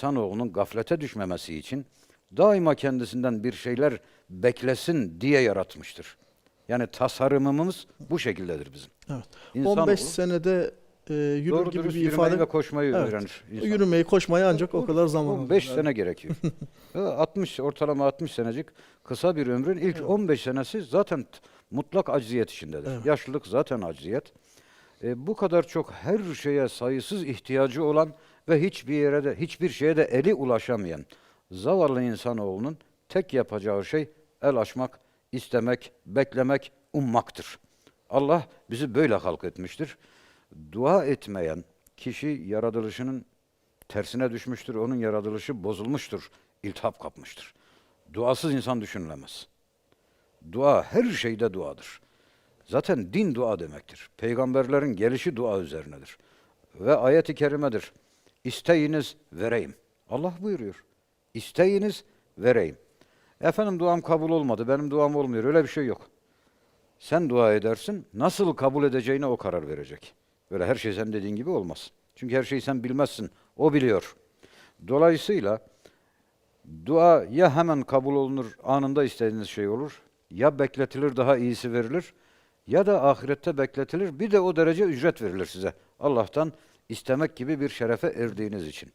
insanoğlunun gaflete düşmemesi için daima kendisinden bir şeyler beklesin diye yaratmıştır. Yani tasarımımız bu şekildedir bizim. Evet. İnsanoğlu 15 senede e, yürür doğru gibi bir yürümeyi ifade. ve koşmayı Evet. öğrenir. insan. Yürümeyi, koşmayı ancak o kadar zaman alır. 15 Yani sene gerekiyor. Ve 60 ortalama 60 senecik kısa bir ömrün ilk 15 senesi zaten mutlak acziyet içindedir. Evet. Yaşlılık zaten acziyet. E, bu kadar çok her şeye sayısız ihtiyacı olan ve hiçbir yere de hiçbir şeye de eli ulaşamayan zavallı insanoğlunun tek yapacağı şey el açmak, istemek, beklemek, ummaktır. Allah bizi böyle halk etmiştir. Dua etmeyen kişi yaratılışının tersine düşmüştür, onun yaratılışı bozulmuştur, iltihap kapmıştır. Duasız insan düşünülemez. Dua her şeyde duadır. Zaten din dua demektir. Peygamberlerin gelişi dua üzerinedir. Ve ayet-i kerimedir. İsteyiniz vereyim. Allah buyuruyor. İsteyiniz vereyim. Efendim duam kabul olmadı, benim duam olmuyor. Öyle bir şey yok. Sen dua edersin, nasıl kabul edeceğine o karar verecek. Böyle her şey sen dediğin gibi olmaz. Çünkü her şeyi sen bilmezsin, o biliyor. Dolayısıyla dua ya hemen kabul olunur, anında istediğiniz şey olur, ya bekletilir daha iyisi verilir, ya da ahirette bekletilir, bir de o derece ücret verilir size. Allah'tan istemek gibi bir şerefe erdiğiniz için.